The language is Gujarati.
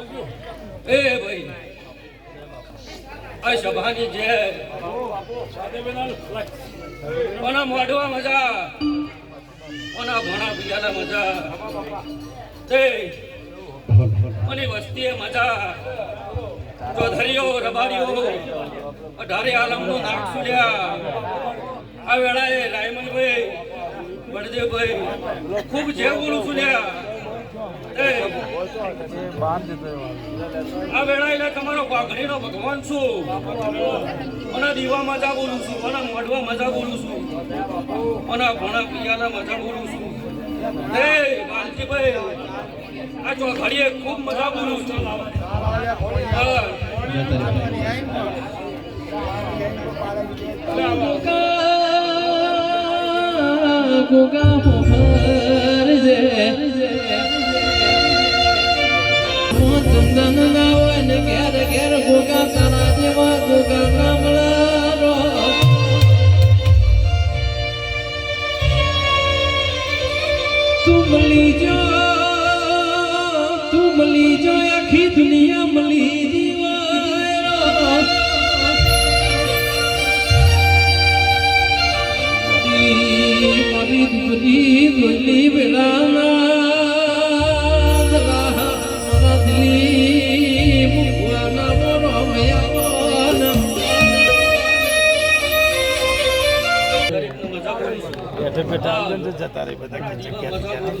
એ ભાઈ. આ સભાની જે ઓના મોઢવા મજા. ઓના રબારીઓ, અઢારે આલમનું નાક સુલ્યા આ વેળાએ રાયમલભાઈ બળદેવભાઈ ખૂબ જે બોલું સુલ્યા આ વેળાએ તમારો પાઘડીનો ભગવાન છું અને દીવા મજા બોલું છું અને મોઢવા મજા બોલું છું અને ભણા પિયાલા મજા બોલું છું હે વાલજીભાઈ આ ચોઘડીએ ખૂબ મજા બોલું છું. ગુગા તું મળી જો તું મળી જો આખી દુનિયા મળી જીવાય મારી દુરી દુરી છું બેઠે જતા રહે બધા મજા